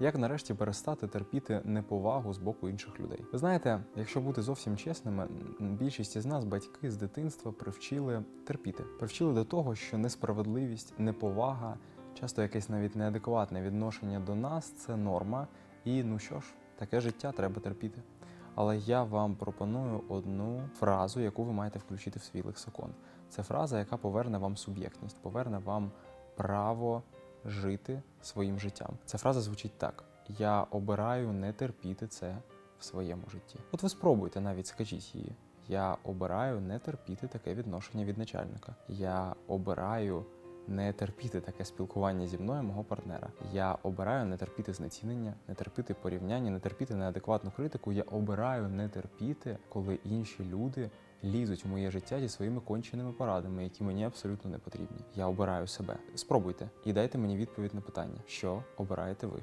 Як нарешті перестати терпіти неповагу з боку інших людей? Ви знаєте, якщо бути зовсім чесними, більшість із нас батьки з дитинства привчили терпіти, привчили до того, що несправедливість, неповага, часто якесь навіть неадекватне відношення до нас це норма. І ну що ж, таке життя треба терпіти. Але я вам пропоную одну фразу, яку ви маєте включити в свій лексикон. Це фраза, яка поверне вам суб'єктність, поверне вам право жити своїм життям. Ця фраза звучить так: Я обираю не терпіти це в своєму житті. От ви спробуйте навіть скажіть її. Я обираю не терпіти таке відношення від начальника. Я обираю не терпіти таке спілкування зі мною, мого партнера. Я обираю не терпіти знецінення, не терпіти порівняння, не терпіти неадекватну критику. Я обираю не терпіти, коли інші люди лізуть в моє життя зі своїми конченими порадами, які мені абсолютно не потрібні. Я обираю себе. Спробуйте і дайте мені відповідь на питання, що обираєте ви.